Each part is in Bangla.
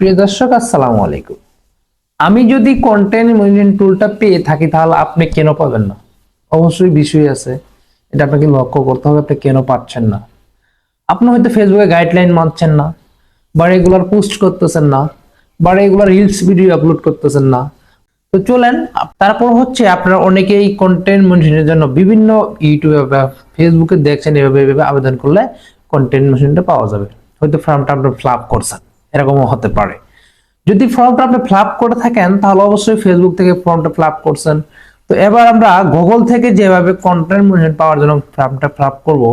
প্রিয় দর্শক, আসসালামু আলাইকুম। আমি যদি কন্টেন্ট ম্যানেজমেন্ট টুলটা পেয়ে থাকি, তাহলে আপনি কেন পাবেন না? অবশ্যই বিষয় আছে। এটা আপনাকে লক্ষ্য করতে হবে, আপনি কেন পাচ্ছেন না? আপনি হয়তো ফেসবুকে গাইডলাইন মানছেন না, বা রেগুলার পোস্ট করতেছেন না, বা রেগুলার রিলস ভিডিও আপলোড করতেছেন না। তো চলেন, তারপর হচ্ছে আপনারা অনেকেই কন্টেন্ট মেশিনের জন্য বিভিন্ন ইউটিউবে বা ফেসবুকে দেখছেন, এভাবে এভাবে আবেদন করলে কন্টেন্ট মেশিনটা পাওয়া যাবে। হয়তো ফর্মটা আপনি ফ্লাপ করছেন। এরকমও হতে পারে। যদি ফর্মটা আপনি ফ্লাপ করে থাকেন, তাহলে অবশ্যই ফেসবুক থেকে ফর্মটা ফ্লাপ করছেন। তো এবার আমরা গুগল থেকে যেভাবে কন্টেন্ট মেশিন পাওয়ার জন্য ফর্মটা ফ্লাপ করব,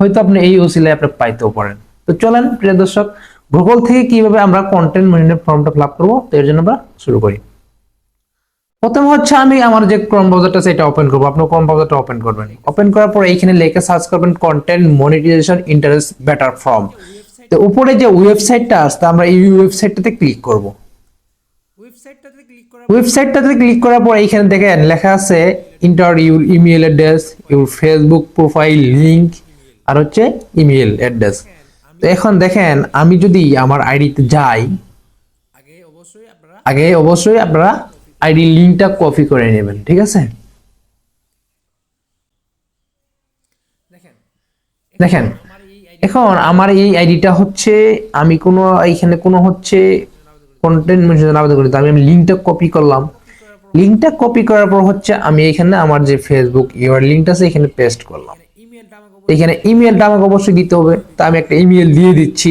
হয়তো আপনি এই ওসিলায় আপনি পাইতেও পারেন। তো চলেন, প্রিয় দর্শক গুগল থেকে কীভাবে আমরা কন্টেন্ট মেশিনের ফর্মটা ফ্লাপ করব, তো এর জন্য আমরা শুরু করি। প্রথম হচ্ছে আমি আমার যে ক্রোম ব্রাউজারটা সেটা ওপেন করব। আপনি ক্রোম ব্রাউজারটা ওপেন করবেন ওপেন করার পর এইখানে লেখা সার্চ করবেন content monetization interest better form তো উপরে যে ওয়েবসাইটটা আসছে আমরা এই ওয়েবসাইটটাতে ক্লিক করব। ওয়েবসাইটটাতে ক্লিক করার ওয়েবসাইটটাতে ক্লিক করার পর এইখানে দেখেন লেখা আছে enter your email address your Facebook profile link আর হচ্ছে ইমেল অ্যাড্রেস তো এখন দেখেন আমি যদি আমার আইডিতে যাই আগে অবশ্যই আপনারা আগে অবশ্যই আপনারা আইডি লিংকটা কপি করে নেবেন ঠিক আছে? দেখেন এখন আমার এই আইডিটা হচ্ছে, আমি কোনো, এইখানে কোনো হচ্ছে কন্টেন্ট মেনশন আবেদন করি আমি লিঙ্কটা কপি করলাম। লিঙ্কটা কপি করার পর হচ্ছে আমি এখানে আমার যে ফেসবুক ইউআর লিঙ্কটা আছে, এখানে পেস্ট করলাম। এখানে ইমেলটা আমাকে অবশ্যই দিতে হবে। তা আমি একটা ইমেল দিয়ে দিচ্ছি।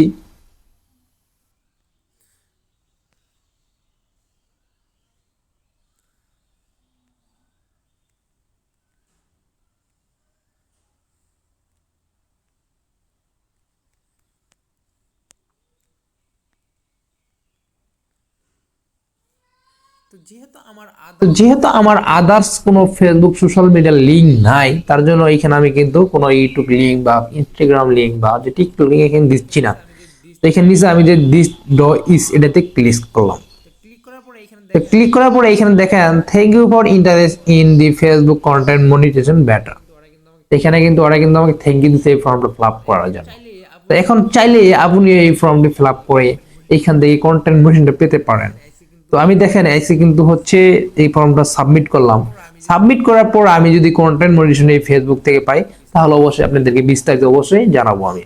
যেহেতু আমার আদার্স কোনো ফেসবুক সোশ্যাল মিডিয়ার লিঙ্ক নাই তার জন্য এখানে আমি কিন্তু কোনো ইউটিউব লিঙ্ক বা ইনস্টাগ্রাম লিঙ্ক বা যে টিকটক লিঙ্ক এখানে দিচ্ছি না। এখানে নিচে আমি যে দিস ড ইস এটাতে ক্লিক করলাম। ক্লিক করার পরে এখানে দেখেন thank you for interest in the Facebook content monetization better এখানে কিন্তু ওরা কিন্তু আমাকে থ্যাংক ইউ দিতে এই ফর্মটা ফিল আপ করার জন্য। তো এখন চাইলে আপনি এই ফর্মটি ফিল আপ করে এখান থেকে কন্টেন্ট মেশিনটা পেতে পারেন। তো আমি দেখেন এসে কিন্তু হচ্ছে এই ফর্মটা সাবমিট করলাম। সাবমিট করার পর আমি যদি কন্টেন্ট মনিটেশন এই ফেসবুক থেকে পাই, তাহলে অবশ্যই আপনাদেরকে বিস্তারিত অবশ্যই জানাব আমি।